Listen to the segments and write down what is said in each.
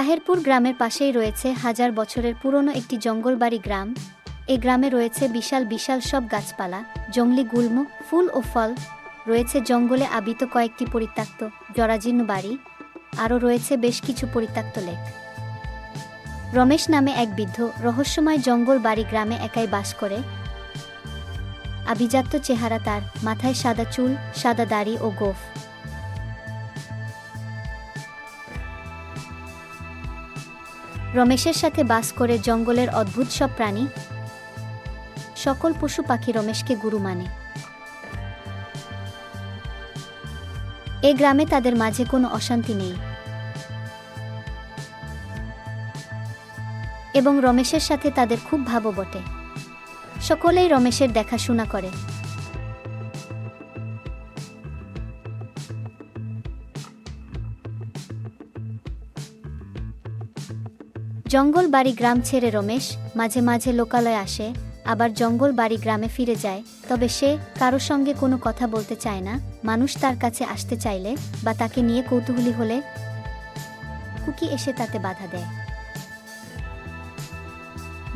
তাহেরপুর গ্রামের পাশেই রয়েছে হাজার বছরের পুরনো একটি জঙ্গলবাড়ি গ্রাম। এ গ্রামে রয়েছে বিশাল বিশাল সব গাছপালা, জঙ্গলি গুল্ম, ফুল ও ফল। রয়েছে জঙ্গলে আবিত কয়েকটি পরিত্যক্ত জরাজীর্ণ বাড়ি, আরও রয়েছে বেশ কিছু পরিত্যক্ত লেক। রমেশ নামে এক বৃদ্ধ রহস্যময় জঙ্গল বাড়ি গ্রামে একাই বাস করে। আভিজাত্য চেহারা তার, মাথায় সাদা চুল, সাদা দাড়ি ও গোফ। রমেশের সাথে বাস করে জঙ্গলের অদ্ভুত সব প্রাণী, সকল পশু পাখি রমেশকে গুরু মানে। এ গ্রামে তাদের মাঝে কোনো অশান্তি নেই। এবং রমেশের সাথে তাদের খুব ভাবও বটে। সকলেই রমেশের দেখাশোনা করে। জঙ্গল বাড়ি গ্রাম ছেড়ে রমেশ মাঝে মাঝে লোকালয়ে আসে, আবার জঙ্গল বাড়ি গ্রামে ফিরে যায়। তবে সে কারও সঙ্গে কোনো কথা বলতে চায় না। মানুষ তার কাছে আসতে চাইলে বা তাকে নিয়ে কৌতূহলী হলে কুকি এসে তাতে বাধা দেয়।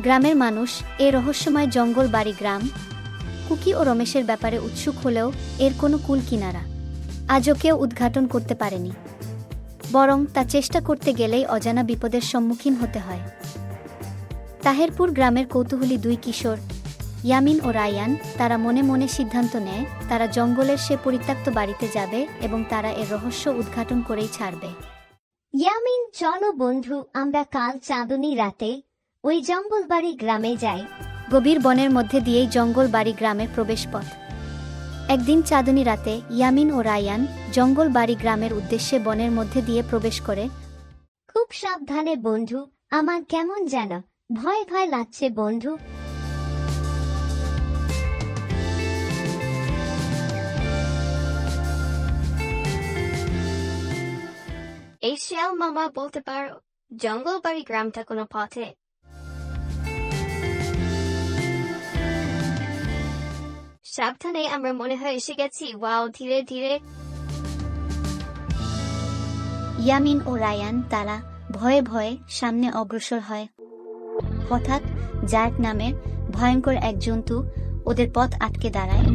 গ্রামের মানুষ এ রহস্যময় জঙ্গল বাড়ি গ্রাম, কুকি ও রমেশের ব্যাপারে উৎসুক হলেও এর কোনো কুল কিনারা। আজও কেউ উদ্ঘাটন করতে পারেনি। বরং তা চেষ্টা করতে গেলেই অজানা বিপদের সম্মুখীন হতে হয়। তাহেরপুর গ্রামের কৌতূহলী দুই কিশোর ইয়ামিন ও রায়ান তারা মনে মনে সিদ্ধান্ত নেয় তারা জঙ্গলের সে পরিত্যক্ত বাড়িতে যাবে এবং তারা এর রহস্য উদ্ঘাটন করেই ছাড়বে। ইয়ামিন চলো বন্ধু আমরা কাল চাঁদনি রাতে ওই জঙ্গলবাড়ি গ্রামে যাই। গভীর বনের মধ্যে দিয়েই জঙ্গল বাড়ি গ্রামের প্রবেশপথ। একদিন চাঁদনী রাতে ইয়ামিন ও রায়ান জঙ্গল বাড়ি গ্রামের উদ্দেশ্যে বনের মধ্যে দিয়ে প্রবেশ করে। খুব সাবধানে বন্ধু আমার কেমন যেন ভয় ভয় লাগছে বন্ধু। এই শিয়াল মামা বলতে পারো জঙ্গল বাড়ি গ্রামটা কোনো পথে সাবধানে আমরা মনে হয় এসে গেছি। ওয়াও ধীরে ধীরে। ইয়ামিন ও রায়ান তারা ভয়ে ভয়ে সামনে অগ্রসর হয়। হঠাৎ জায়ক নামের ভয়ঙ্কর এক জন্তু ওদের পথ আটকে দাঁড়ায়।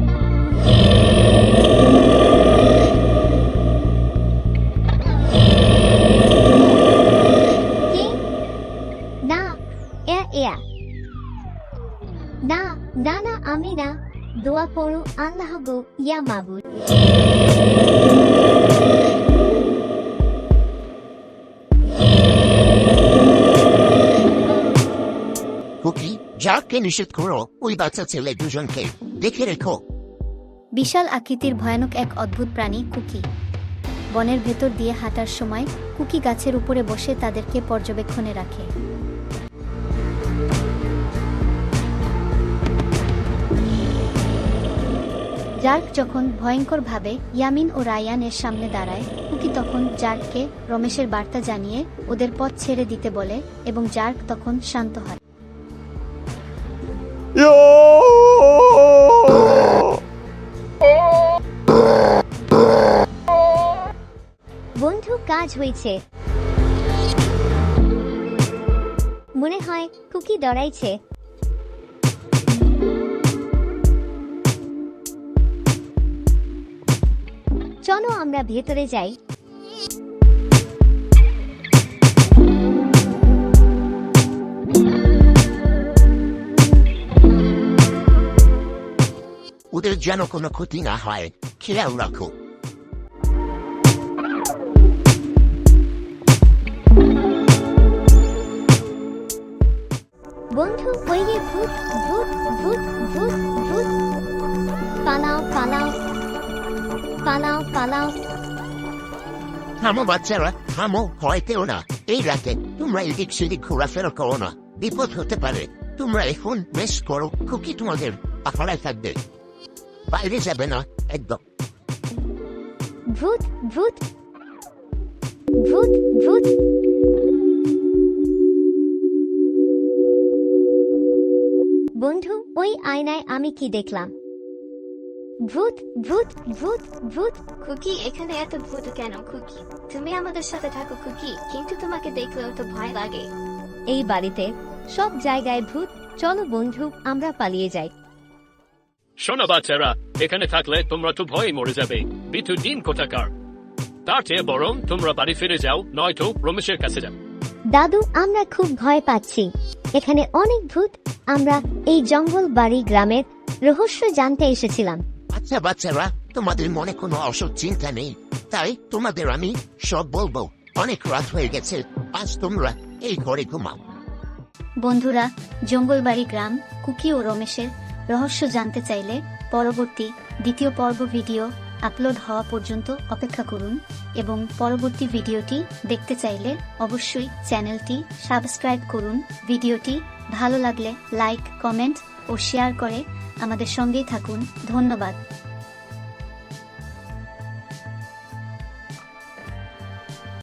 না না না আমি না। দোয়া পড়ো আল্লাহ গো ইয়া মাবুদ কুকি যাকে নিষেধ করো ওই বাচ্চা ছেলে দুজনকে দেখে রেখো। বিশাল আকৃতির ভয়ানক এক অদ্ভুত প্রাণী কুকি। বনের ভেতর দিয়ে হাঁটার সময় কুকি গাছের উপরে বসে তাদেরকে পর্যবেক্ষণে রাখে। জার্ক যখন ভয়ঙ্করভাবে ইয়ামিন ও রায়ানের সামনে দাঁড়ায় কুকি তখন জার্ককে রমেশের বার্তা জানিয়ে ওদের পথ ছেড়ে দিতে বলে এবং জার্ক তখন শান্ত হয়। বন্ধু কাজ হয়েছে। মনে হয় কুকি ডরাইছে চলো আমরা ভেতরে যাই। ওদের যেন কোনো ক্ষতি না হয় খেয়াল রাখো। বন্ধু ভূত ভূত ভূত ভূত ভূত। পালাও পালাও। পালাও পালাও। থামো বাচ্চারা থামো ভয় পেও না এই রাতে তোমরা এদিক সেদিক ঘোরাফেরা করো না বিপদ হতে পারে তোমরা এখন বেশ করো কুকি তোমাদের পাহারায় থাকবে বাইরে যাবে না একদম ভূত ভূত ভূত ভূত বন্ধু ওই আয়নায় আমি কি দেখলাম? ভূত ভূত ভূত ভূত খুকি এখানে এত ভূত কেন খুকি? তুমি আমাদের সাথে থাকো খুকি কিন্তু তোমাকে দেখলেও তো ভয় লাগে। এই বাড়িতে সব জায়গায় ভূত চলো বন্ধু আমরা পালিয়ে যাই। শোনো বাচ্চারা এখানে থাকলে তোমরা তো ভয়ে মরে যাবে। বিটু দিন কোথাকার? তার চেয়ে বরং তোমরা বাড়ি ফিরে যাও নয়তো রমেশের কাছে যাও। দাদু আমরা খুব ভয় পাচ্ছি। এখানে অনেক ভূত আমরা এই জঙ্গল বাড়ি গ্রামের রহস্য জানতে এসেছিলাম। আচ্ছা বাচ্চারা, তোমাদের মনে কোনো অসুখ চিন্তা নেই। তাই তোমাদের আমি সব বলব। অনেক রাত হয়ে গেছে, আজ তোমরা এই ঘরে ঘুমাও। বন্ধুরা, জঙ্গলবাড়ি গ্রাম, কুকি ও রমেশের রহস্য জানতে চাইলে পরবর্তী দ্বিতীয় পর্ব ভিডিও আপলোড হওয়া পর্যন্ত অপেক্ষা করুন এবং পরবর্তী ভিডিওটি দেখতে চাইলে অবশ্যই চ্যানেলটি সাবস্ক্রাইব করুন। ভিডিওটি ভালো লাগলে লাইক, কমেন্ট ও শেয়ার করে আমাদের সঙ্গেই থাকুন। ধন্যবাদ।